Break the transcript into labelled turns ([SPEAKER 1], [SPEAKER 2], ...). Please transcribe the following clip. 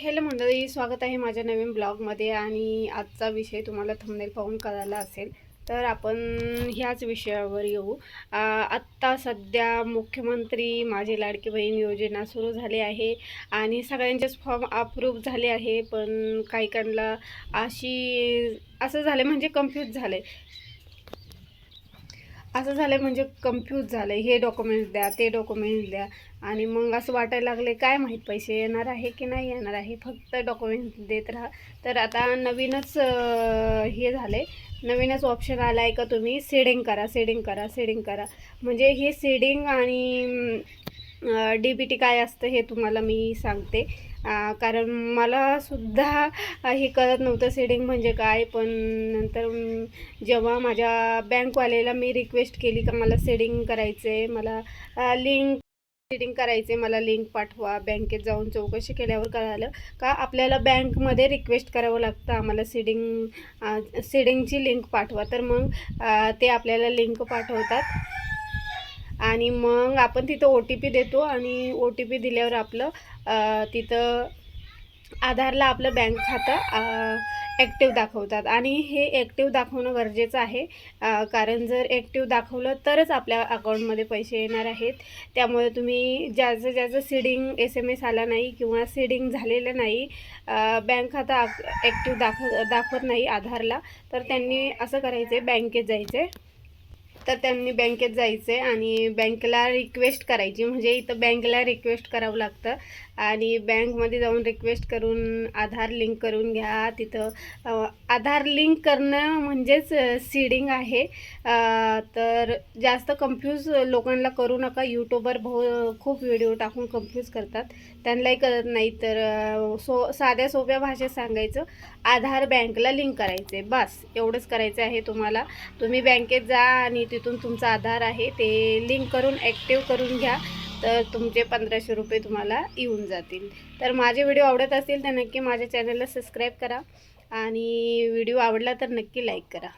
[SPEAKER 1] Hello मंडळी स्वागत आहे माझ्या नवीन ब्लॉगमध्ये आणि आजचा विषय तुम्हाला थंबनेल पाहून कळाला असेल तर आपण ह्याच विषयावर येऊ. आत्ता सध्या मुख्यमंत्री माझी लाडकी बहीण योजना सुरू झाली आहे आणि सगळ्यांचेच फॉर्म अप्रूव्ह झाले आहे पण काही काहींना अशी असं झालं म्हणजे कन्फ्यूज आहे असं झालं म्हणजे कन्फ्यूज झालं हे डॉक्युमेंट्स द्या ते डॉक्युमेंट्स द्या. आणि मग असं वाटायला लागले काय माहीत पैसे येणार आहे की नाही येणार आहे? फक्त डॉक्युमेंट्स देत राहा. तर आता नवीनच हे हे झाले नवीनच ऑप्शन आला आहे का तुम्ही? सेडिंग करा सेडिंग करा सेडिंग करा. म्हणजे हे सेडिंग आणि डी बी टी काय असतं हे तुम्हाला मी सांगते. कारण मला सुद्धा हे कळत नव्हतं सेडिंग म्हणजे काय पण नंतर जेव्हा माझ्या बँकवाल्याला मी रिक्वेस्ट केली का मला सेडिंग करायचं आहे मला लिंक सेडिंग करायचे मला लिंक पाठवा बँकेत जाऊन चौकशी केल्यावर कळालं का आपल्याला बँकमध्ये रिक्वेस्ट करावं लागतं आम्हाला सेडिंग सेडिंगची लिंक पाठवा. तर मग ते आपल्याला लिंक पाठवतात. आणि मग आपण तिथं ओ टी पी देतो आणि ओ टी पी दिल्यावर आपलं तिथं आधारला आपलं बँक खातं ॲक्टिव्ह दाखवतात. आणि हे ॲक्टिव्ह दाखवणं गरजेचं आहे कारण जर ॲक्टिव्ह दाखवलं तरच आपल्या अकाउंटमध्ये पैसे येणार आहेत. त्यामुळे तुम्ही ज्याचं ज्याचं सीडिंग एस एम एस आला नाही किंवा सीडिंग झालेलं नाही बँक खाता ॲक्टिव्ह दाखव दाखवत नाही आधारला तर त्यांनी असं करायचं आहे बँकेत जायचं आहे तर त्यांनी बँकेत जायचं आहे आणि बँकेला रिक्वेस्ट करायची. म्हणजे इथं बँकेला रिक्वेस्ट करावं लागतं. आणि बँकमध्ये जाऊन रिक्वेस्ट करून आधार लिंक करून घ्या. तिथं आधार लिंक करणं म्हणजेच सीडिंग आहे. तर जास्त कन्फ्यूज लोकांना करू नका. यूट्यूबवर बहु खूप व्हिडिओ टाकून कन्फ्यूज करतात. त्यांनाही कळत नाही तर सो साध्या सोप्या भाषेत सांगायचं आधार बँकला लिंक करायचं आहे बस एवढंच करायचं आहे तुम्हाला. तुम्ही बँकेत जा आणि तिथून तुमचा आधार आहे ते लिंक करून ॲक्टिव्ह करून घ्या. तर तुमचे पंधराशे रुपये तुम्हाला येऊन जातील. तर माझे व्हिडिओ आवडत असतील तर नक्की माझ्या चॅनलला सबस्क्राईब करा. आणि व्हिडिओ आवडला तर नक्की लाईक करा.